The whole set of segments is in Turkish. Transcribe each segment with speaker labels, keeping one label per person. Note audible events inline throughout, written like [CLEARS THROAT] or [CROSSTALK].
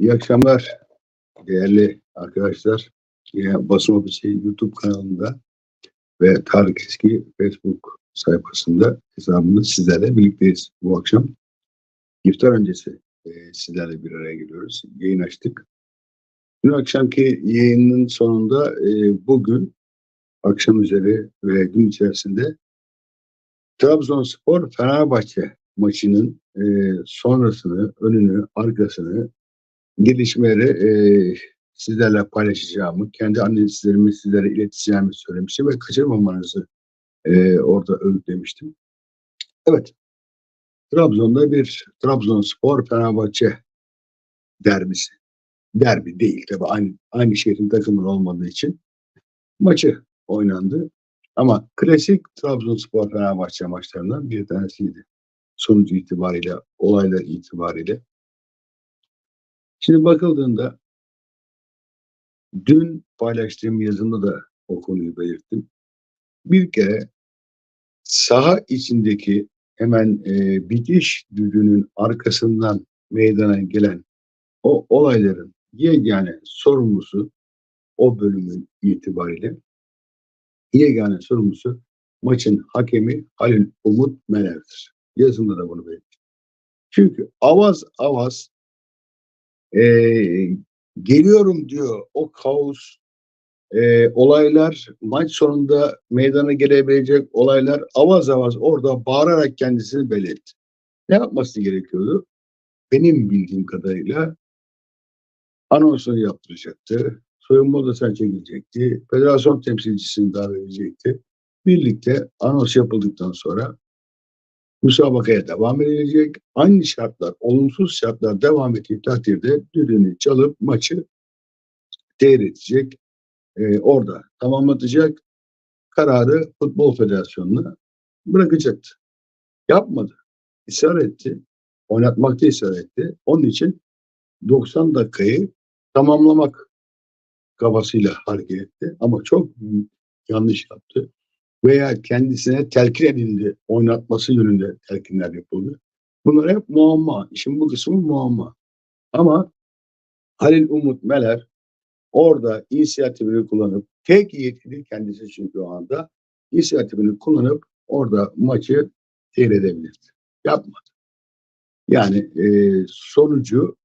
Speaker 1: İyi akşamlar değerli arkadaşlar. Yine Basın Ofisi YouTube kanalında ve Tarık Eski Facebook sayfasında hesabında sizlerle birlikteyiz bu akşam. İftar öncesi e, sizlerle bir araya geliyoruz. Yayın açtık. Dün akşamki yayının sonunda e, bugün akşam üzeri ve gün içerisinde Trabzonspor Fenerbahçe maçının e, sonrasını, önünü, arkasını gelişmeleri e, sizlerle paylaşacağımı, kendi analizlerimi sizlere ileteceğimi söylemiştim ve kaçırmamanızı e, orada öğütlemiştim. Evet, Trabzon'da bir Trabzonspor Fenerbahçe derbisi. Derbi değil tabi aynı, aynı şehrin takımın olmadığı için maçı oynandı. Ama klasik Trabzonspor Fenerbahçe maçlarından bir tanesiydi. Sonucu itibariyle, olaylar itibariyle. Şimdi bakıldığında dün paylaştığım yazımda da o konuyu belirttim. Bir kere saha içindeki hemen e, bitiş düdüğünün arkasından meydana gelen o olayların yegane sorumlusu o bölümün itibariyle yegane sorumlusu maçın hakemi Halil Umut Meler'dir. Yazımda da bunu belirttim. Çünkü avaz avaz e, geliyorum diyor o kaos e, olaylar maç sonunda meydana gelebilecek olaylar avaz avaz orada bağırarak kendisini belirtti. Ne yapması gerekiyordu? Benim bildiğim kadarıyla anonsunu yaptıracaktı. Soyunma odasına çekilecekti. Federasyon temsilcisini davet edecekti. Birlikte anons yapıldıktan sonra müsabakaya devam edilecek. Aynı şartlar, olumsuz şartlar devam ettiği takdirde düdüğünü çalıp maçı seyredecek. Ee, orada tamamlatacak. Kararı Futbol Federasyonu'na bırakacaktı. Yapmadı. Israr etti. Oynatmakta ısrar etti. Onun için 90 dakikayı tamamlamak kafasıyla hareket etti. Ama çok yanlış yaptı veya kendisine telkin edildi oynatması yönünde telkinler yapıldı. Bunlar hep muamma. İşin bu kısmı muamma. Ama Halil Umut Meler orada inisiyatifini kullanıp tek yetkili kendisi çünkü o anda inisiyatifini kullanıp orada maçı seyredebilirdi. Yapmadı. Yani e, sonucu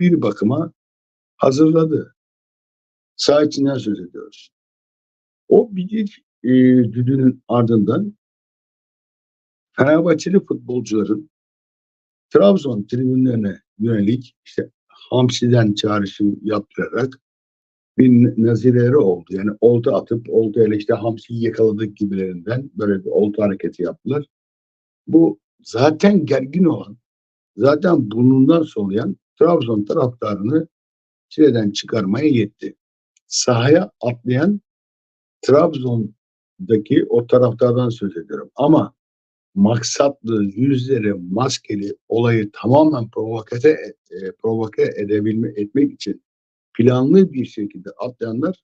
Speaker 1: bir bakıma hazırladı. Sağ içinden söz ediyoruz. O bir e, düdüğünün ardından Fenerbahçeli futbolcuların Trabzon tribünlerine yönelik işte Hamsi'den çağrışım yaptırarak bir nazireleri oldu. Yani olta atıp olta ile işte Hamsi'yi yakaladık gibilerinden böyle bir olta hareketi yaptılar. Bu zaten gergin olan, zaten burnundan soluyan Trabzon taraftarını çileden çıkarmaya yetti. Sahaya atlayan Trabzon'daki o taraftardan söz ediyorum. Ama maksatlı, yüzleri maskeli olayı tamamen provokate, e, provoke edebilme, etmek için planlı bir şekilde atlayanlar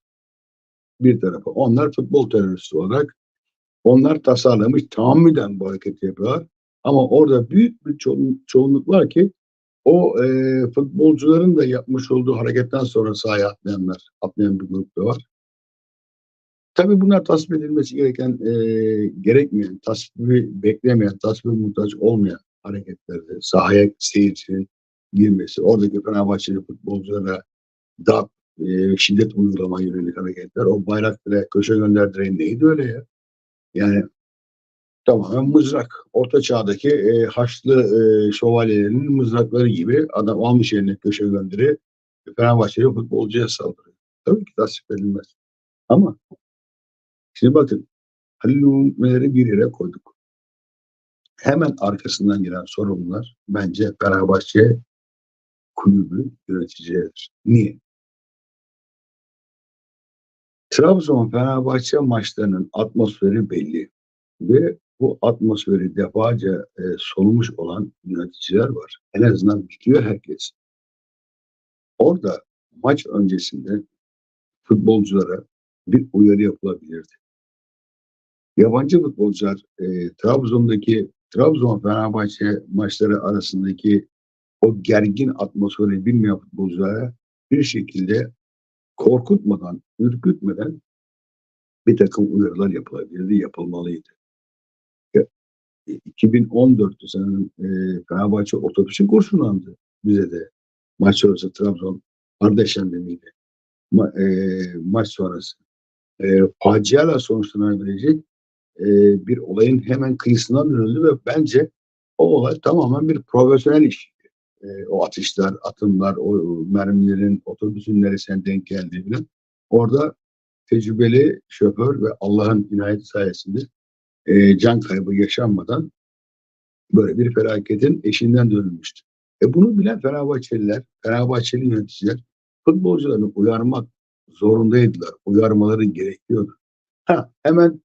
Speaker 1: bir tarafa. Onlar futbol teröristi olarak onlar tasarlamış tahammüden bu hareketi yapıyorlar. Ama orada büyük bir ço- çoğunluk var ki o e, futbolcuların da yapmış olduğu hareketten sonra sahaya atlayanlar, atlayan bir grup da var. Tabii bunlar tasvip edilmesi gereken, e, gerekmeyen, tasvipi beklemeyen, tasvipi muhtaç olmayan hareketlerdi. Sahaya seyircinin girmesi, oradaki Fenerbahçeli futbolculara da e, şiddet uygulama yönelik hareketler, o bayraklara köşe gönderdiren neydi öyle ya? Yani tamamen mızrak. Orta çağdaki e, Haçlı e, şövalyelerinin mızrakları gibi adam almış eline köşe gönderi Fenerbahçeli futbolcuya saldırıyor. Tabii ki tasvip edilmez. Ama Şimdi bakın Halil Umut'ları bir yere koyduk. Hemen arkasından gelen sorumlular bence Fenerbahçe kulübü yöneticileridir. Niye? Trabzon Fenerbahçe maçlarının atmosferi belli ve bu atmosferi defaca e, solmuş olan yöneticiler var. En azından biliyor herkes. Orada maç öncesinde futbolculara bir uyarı yapılabilirdi yabancı futbolcular e, Trabzon'daki Trabzon Fenerbahçe maçları arasındaki o gergin atmosferi bilmeyen futbolculara bir şekilde korkutmadan, ürkütmeden bir takım uyarılar yapılabilirdi, yapılmalıydı. Ya, e, 2014'tü sanırım e, Fenerbahçe otobüsü kurşunlandı bize de. Maç sonrası Trabzon Ardeşen'de miydi? Ma, e, maç sonrası. E, faciayla sonuçlanabilecek e, bir olayın hemen kıyısından dönüldü ve bence o olay tamamen bir profesyonel iş. E, o atışlar, atımlar, o mermilerin otobüsün neresine denk geldiği falan. Orada tecrübeli şoför ve Allah'ın inayeti sayesinde e, can kaybı yaşanmadan böyle bir felaketin eşinden dönülmüştü. E bunu bilen Fenerbahçeliler, Fenerbahçeli yöneticiler futbolcularını uyarmak zorundaydılar. Uyarmaları gerekiyordu. Ha, hemen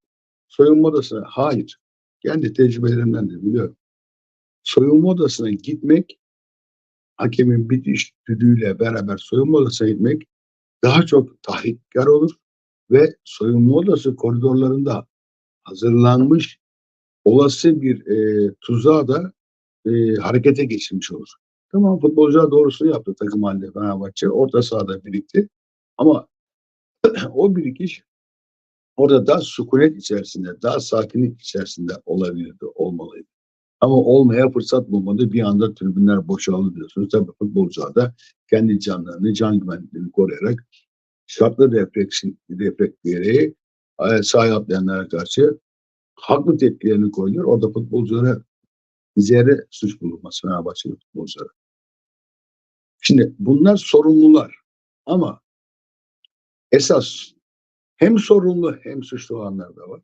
Speaker 1: soyunma odasına hayır. Kendi tecrübelerimden de biliyorum. Soyunma odasına gitmek hakemin bitiş düdüğüyle beraber soyunma odasına gitmek daha çok tahrikkar olur ve soyunma odası koridorlarında hazırlanmış olası bir e, tuzağa da e, harekete geçirmiş olur. Tamam futbolcular doğrusunu yaptı takım halinde Fenerbahçe. Orta sahada birikti. Ama [CLEARS THROAT] o birikiş orada daha sükunet içerisinde, daha sakinlik içerisinde olabilirdi, olmalıydı. Ama olmaya fırsat bulmadı. Bir anda tribünler boşaldı diyorsunuz. Tabii futbolcular da kendi canlarını, can güvenliklerini koruyarak şartlı refleksin, refleksiyeri e, sahaya atlayanlara karşı haklı tepkilerini koyuyor. Orada futbolculara zerre suç bulunmaz Fenerbahçeli futbolculara. Şimdi bunlar sorumlular ama esas hem sorumlu hem suçlu olanlar da var.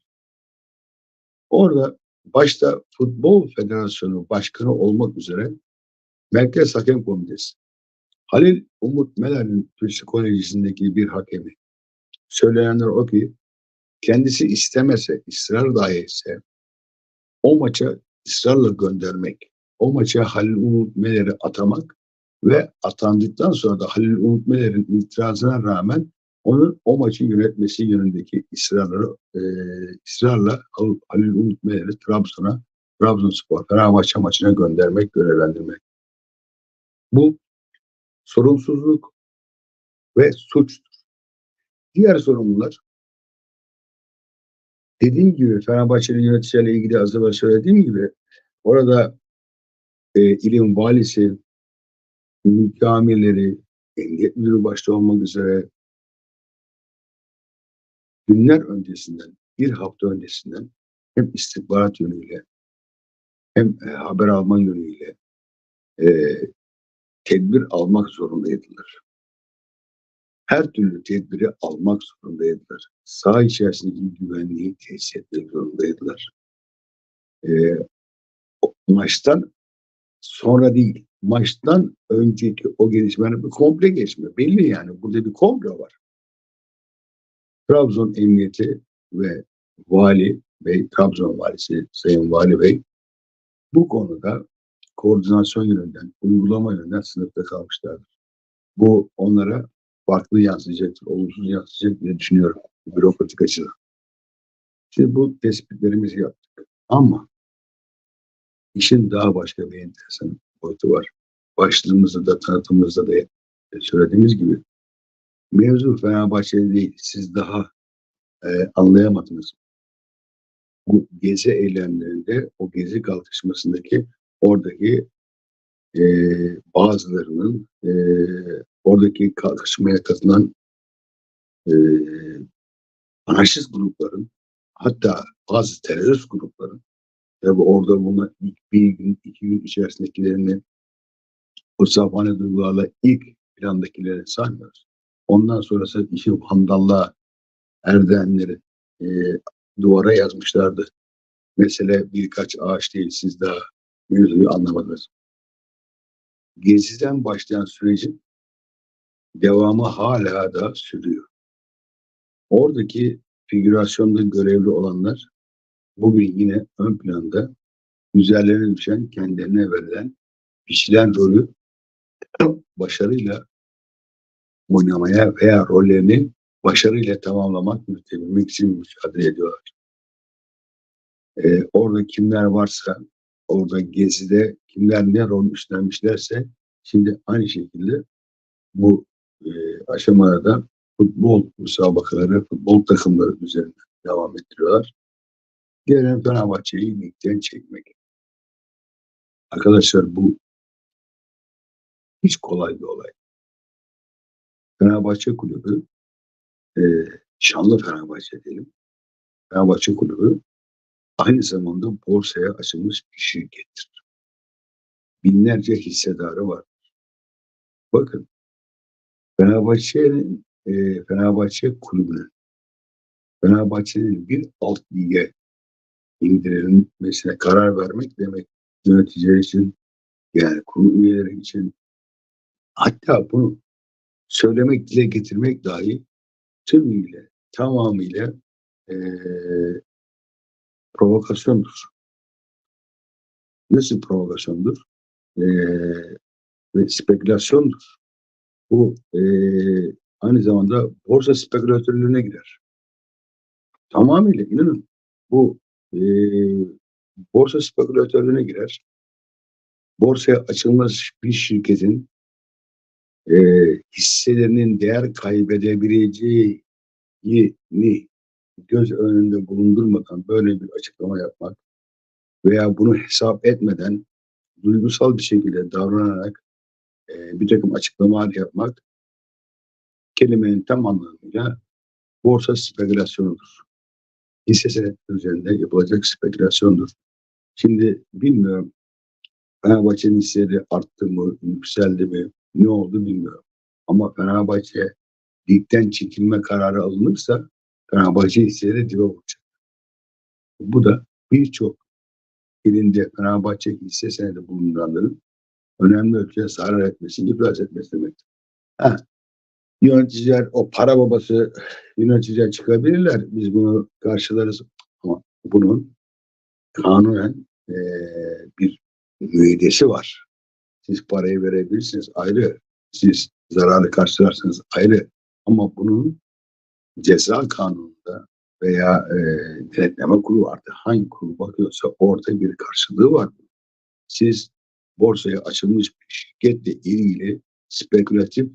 Speaker 1: Orada başta Futbol Federasyonu Başkanı olmak üzere Merkez Hakem Komitesi Halil Umut Meler'in psikolojisindeki bir hakemi. Söylenenler o ki kendisi istemese, ısrar dahi etse o maça ısrarla göndermek, o maça Halil Umut Meler'i atamak ve atandıktan sonra da Halil Umut Meler'in itirazına rağmen onun o maçı yönetmesi yönündeki ısrarları, e, ısrarla Halil Umut Meler'i Trabzon'a, Trabzonspor, Fenerbahçe maçına göndermek, görevlendirmek. Bu sorumsuzluk ve suçtur. Diğer sorumlular dediğim gibi Fenerbahçeli yöneticilerle ilgili az evvel söylediğim gibi orada e, ilim valisi, mükamirleri, emniyet müdürü başta olmak üzere günler öncesinden, bir hafta öncesinden hem istihbarat yönüyle hem e, haber alma yönüyle e, tedbir almak zorundaydılar. Her türlü tedbiri almak zorundaydılar. Sağ içerisindeki güvenliği tesis etmek zorundaydılar. E, maçtan sonra değil, maçtan önceki o gelişmenin bir komple geçme. Belli yani burada bir komplo var. Trabzon Emniyeti ve Vali Bey, Trabzon Valisi Sayın Vali Bey bu konuda koordinasyon yönünden, uygulama yönünden sınıfta kalmışlardır. Bu onlara farklı yansıyacaktır, olumsuz yansıyacak diye düşünüyorum bürokratik açıdan. Şimdi bu tespitlerimizi yaptık. Ama işin daha başka bir enteresan boyutu var. Başlığımızda da tanıtımımızda da söylediğimiz gibi mevzu Fenerbahçe'de değil. Siz daha e, anlayamadınız. Bu gezi eylemlerinde, o gezi kalkışmasındaki oradaki e, bazılarının e, oradaki kalkışmaya katılan e, anarşist grupların hatta bazı terörist grupların tabi orada bunlar ilk bir gün, iki gün içerisindekilerini o safhane duygularla ilk plandakileri saymıyoruz. Ondan sonrası işi vandallığa erdenleri e, duvara yazmışlardı. Mesele birkaç ağaç değil siz daha mevzuyu anlamadınız. Geziden başlayan sürecin devamı hala da sürüyor. Oradaki figürasyonda görevli olanlar bugün yine ön planda üzerlerine düşen, kendilerine verilen, biçilen rolü başarıyla oynamaya veya rollerini başarıyla tamamlamak, mütebilmek için mücadele ediyorlar. Ee, orada kimler varsa orada gezide kimler ne rol üstlenmişlerse şimdi aynı şekilde bu e, aşamada futbol müsabakaları, futbol takımları üzerinde devam ettiriyorlar. Gelen Fenerbahçe'yi ligden çekmek. Arkadaşlar bu hiç kolay bir olay. Fenerbahçe Kulübü e, şanlı Fenerbahçe diyelim. Fenerbahçe Kulübü aynı zamanda borsaya açılmış bir şirkettir. Binlerce hissedarı var. Bakın Fenerbahçe'nin e, Fenerbahçe Kulübü'nün Fenerbahçe'nin bir alt lige indirilmesine karar vermek demek yöneticiler için yani kurul üyeleri için hatta bunu söylemek, dile getirmek dahi tümüyle, tamamıyla eee provokasyondur. Nasıl provokasyondur? Eee ve spekülasyondur. Bu eee aynı zamanda borsa spekülatörlüğüne girer. Tamamıyla inanın bu eee borsa spekülatörlüğüne girer. Borsaya açılmış bir şirketin eee hisselerinin değer kaybedebileceğini göz önünde bulundurmadan böyle bir açıklama yapmak veya bunu hesap etmeden duygusal bir şekilde davranarak eee bir takım açıklamalar yapmak kelimenin tam anlamıyla borsa spekülasyonudur. Hisse senetleri üzerinde yapılacak spekülasyondur. Şimdi bilmiyorum Fenerbahçe'nin hisseleri arttı mı, yükseldi mi, ne oldu bilmiyorum. Ama Fenerbahçe ligden çekilme kararı alınırsa Fenerbahçe hisseleri dibe vuracak. Bu da birçok elinde Fenerbahçe hisse senedi bulunanların önemli ölçüde zarar etmesi, iflas etmesi demektir. Ha, yöneticiler, o para babası yöneticiler çıkabilirler. Biz bunu karşılarız. Ama bunun kanunen eee, bir müeydesi var. Siz parayı verebilirsiniz ayrı. Siz zararı karşılarsanız ayrı. Ama bunun ceza kanununda veya e, denetleme kurulu artık hangi kurul bakıyorsa orada bir karşılığı var. Siz borsaya açılmış bir şirketle ilgili spekülatif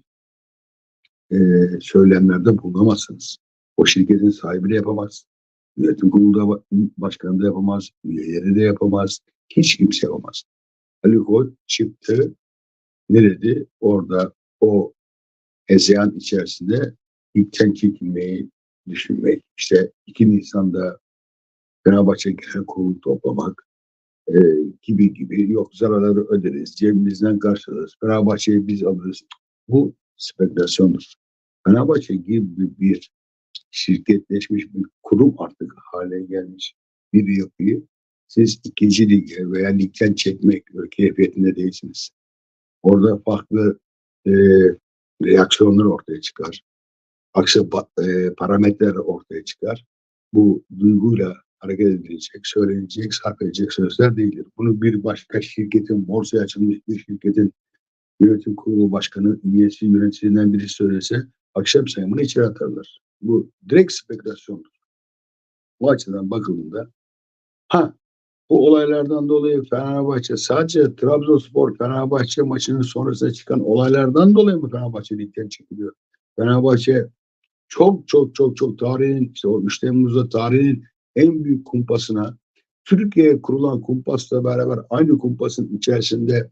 Speaker 1: e, söylemlerde bulunamazsınız. O şirketin sahibi de yapamaz. Yönetim kurulu da başkanı da yapamaz. Üyeleri de yapamaz. Hiç kimse yapamaz. Ali Koç çıktı. Ne dedi? Orada o hezeyan içerisinde ilkten çekilmeyi düşünmek. İşte 2 Nisan'da Fenerbahçe Genel Kurulu toplamak e, gibi gibi yok zararları öderiz, cebimizden karşılarız, Fenerbahçe'yi biz alırız. Bu spekülasyondur. Fenerbahçe gibi bir şirketleşmiş bir kurum artık hale gelmiş bir yapıyı siz ikinci lige veya ligden çekmek keyfiyetinde değilsiniz. Orada farklı e, reaksiyonlar ortaya çıkar. Aksi e, parametreler ortaya çıkar. Bu duyguyla hareket edilecek, söylenecek, sarf edilecek sözler değildir. Bunu bir başka şirketin, borsaya açılmış bir şirketin yönetim kurulu başkanı, üyesi, yöneticisinden biri söylese akşam sayımını içeri atarlar. Bu direkt spekülasyondur. Bu açıdan bakıldığında ha bu olaylardan dolayı Fenerbahçe sadece Trabzonspor Fenerbahçe maçının sonrasında çıkan olaylardan dolayı mı Fenerbahçe ligden çekiliyor? Fenerbahçe çok çok çok çok tarihin işte o 3 Temmuz'da tarihin en büyük kumpasına Türkiye'ye kurulan kumpasla beraber aynı kumpasın içerisinde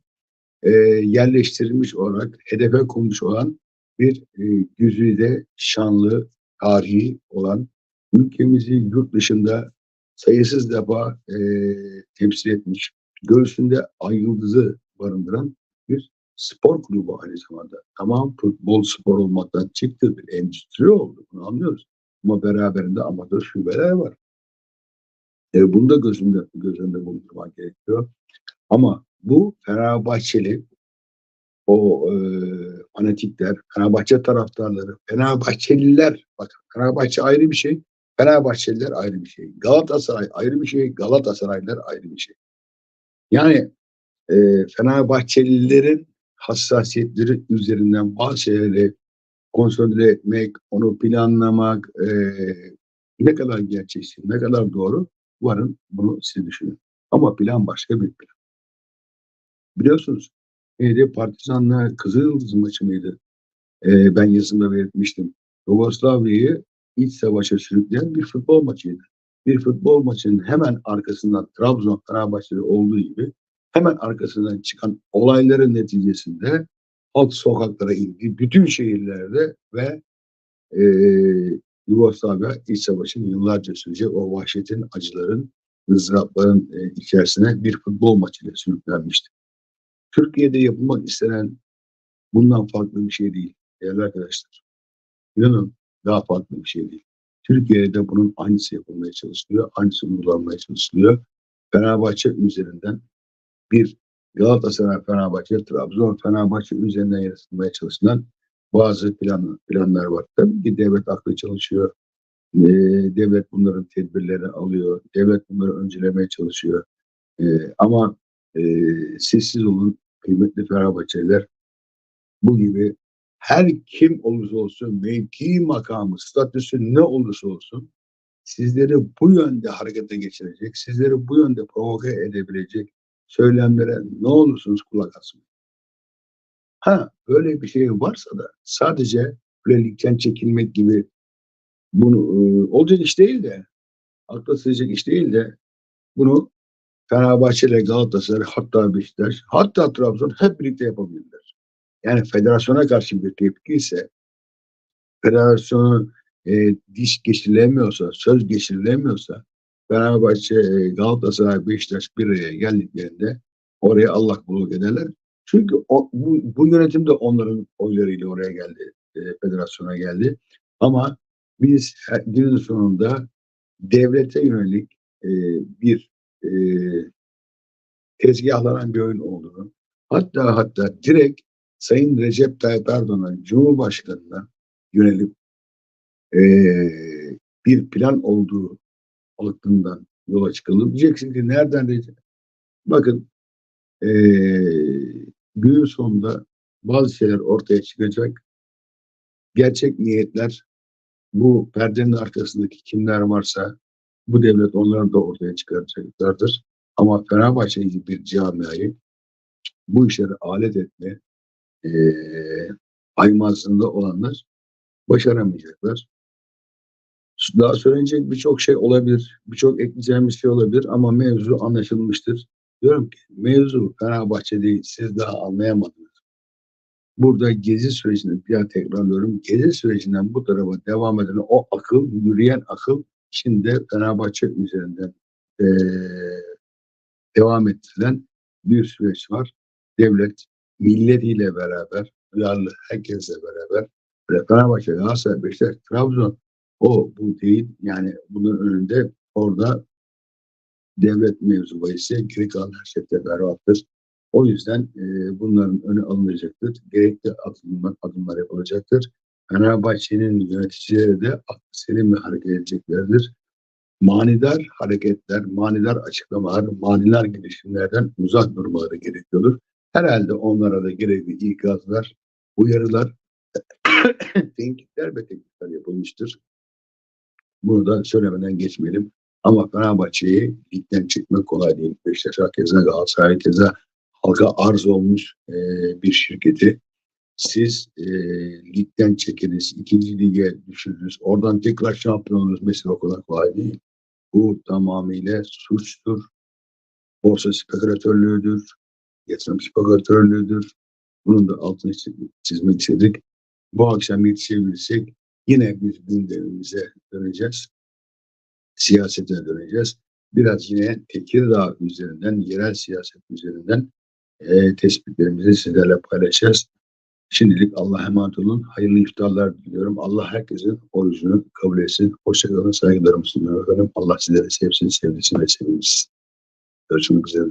Speaker 1: e, yerleştirilmiş olarak hedefe konmuş olan bir e, güzide şanlı tarihi olan ülkemizi yurt dışında sayısız defa e, temsil etmiş, göğsünde ay yıldızı barındıran bir spor kulübü aynı zamanda. Tamam futbol spor olmaktan çıktı bir endüstri oldu bunu anlıyoruz. Ama beraberinde amatör şubeler var. E, bunu da gözünde, göz önünde bulundurmak gerekiyor. Ama bu Fenerbahçeli o e, fanatikler, Fenerbahçe taraftarları, Fenerbahçeliler, bak Fenerbahçe ayrı bir şey, Fenerbahçeliler ayrı bir şey. Galatasaray ayrı bir şey, Galatasaraylılar ayrı bir şey. Yani e, Fenerbahçelilerin hassasiyetleri üzerinden bazı şeyleri konsolide etmek, onu planlamak e, ne kadar gerçekçi, ne kadar doğru varın bunu siz düşünün. Ama plan başka bir plan. Biliyorsunuz neydi? Partizan'la Kızılyıldız maçı mıydı? Ee, ben yazımda belirtmiştim. Yugoslavya'yı iç savaşa sürükleyen bir futbol maçıydı. Bir futbol maçının hemen arkasından Trabzon Fenerbahçe'de olduğu gibi hemen arkasından çıkan olayların neticesinde halk sokaklara indi. Bütün şehirlerde ve e, Yugoslavya iç savaşın yıllarca sürecek o vahşetin, acıların, ızdırapların e, içerisine bir futbol maçıyla sürüklenmişti. Türkiye'de yapılmak istenen bundan farklı bir şey değil değerli arkadaşlar. İnanın daha farklı bir şey değil. Türkiye'de bunun aynısı yapılmaya çalışılıyor, aynısı uygulanmaya çalışılıyor. Fenerbahçe üzerinden bir Galatasaray Fenerbahçe, Trabzon Fenerbahçe üzerinden yaratılmaya çalışılan bazı plan, planlar var. Tabii ki devlet aklı çalışıyor. Ee, devlet bunların tedbirlerini alıyor. Devlet bunları öncelemeye çalışıyor. Ee, ama e, sessiz olun kıymetli Fenerbahçeliler. Bu gibi her kim olursa olsun, mevki makamı, statüsü ne olursa olsun sizleri bu yönde harekete geçirecek, sizleri bu yönde provoke edebilecek söylemlere ne olursunuz kulak asmayın. Ha böyle bir şey varsa da sadece kölelikten çekilmek gibi bunu e, olacak iş değil de akla sığacak iş değil de bunu Fenerbahçe ile Galatasaray hatta Beşiktaş hatta Trabzon hep birlikte yapabilirler. Yani federasyona karşı bir tepki ise federasyonu e, diş geçirilemiyorsa, söz geçirilemiyorsa Fenerbahçe, e, Galatasaray, Beşiktaş bir araya geldiklerinde oraya Allah kulluk ederler. Çünkü o, bu, bu yönetim de onların oylarıyla oraya geldi, e, federasyona geldi. Ama biz günün sonunda devlete yönelik e, bir e, tezgahlanan bir oyun olduğunu, hatta hatta direkt Sayın Recep Tayyip Erdoğan'ın Cumhurbaşkanı'na yönelip e, bir plan olduğu altından yola çıkalım. Diyeceksin ki nereden Recep? Bakın e, günün sonunda bazı şeyler ortaya çıkacak. Gerçek niyetler bu perdenin arkasındaki kimler varsa bu devlet onları da ortaya çıkaracaklardır. Ama Fenerbahçe gibi bir camiayı bu işlere alet etme e, aymazlığında olanlar başaramayacaklar. Daha söylenecek birçok şey olabilir. Birçok ekleyeceğimiz şey olabilir ama mevzu anlaşılmıştır. Diyorum ki mevzu Fenerbahçe değil. Siz daha anlayamadınız. Burada gezi sürecinde bir daha tekrarlıyorum. Gezi sürecinden bu tarafa devam eden o akıl, yürüyen akıl şimdi Fenerbahçe üzerinden ee, devam ettirilen bir süreç var. Devlet milletiyle beraber, duyarlı herkesle beraber Fenerbahçe, Galatasaray, Beşiktaş, Trabzon o bu değil. Yani bunun önünde orada devlet mevzu bahisi geri kalan her şeyde berbattır. O yüzden e, bunların önü alınacaktır. Gerekli adımlar, adımlar yapılacaktır. Fenerbahçe'nin yöneticileri de aklı selimle hareket edeceklerdir manidar hareketler, manidar açıklamalar, manidar girişimlerden uzak durmaları gerekiyordur. Herhalde onlara da gerekli ikazlar, uyarılar, [COUGHS] tenkitler ve teklifler yapılmıştır. Bunu da söylemeden geçmeyelim. Ama Fenerbahçe'yi ligden çekmek kolay değil. Beşiktaş keza Galatasaray keza halka arz olmuş e, bir şirketi siz e, ligden çekiniz, ikinci lige düşürürüz, oradan tekrar şampiyon oluruz mesela o kadar kolay değil. Bu tamamıyla suçtur. Borsa spekülatörlüğüdür. Yatırım spekülatörlüğüdür. Bunun da altını çizmek istedik. Bu akşam yetişebilirsek yine biz gündemimize döneceğiz. Siyasete döneceğiz. Biraz yine Tekirdağ üzerinden, yerel siyaset üzerinden e, tespitlerimizi sizlerle paylaşacağız. Şimdilik Allah'a emanet olun. Hayırlı iftarlar diliyorum. Allah herkesin orucunu kabul etsin. Hoşçakalın. Saygılarımı sunuyorum efendim. Allah sizleri sevsin, sevdirsin ve sevinsin. Görüşmek üzere.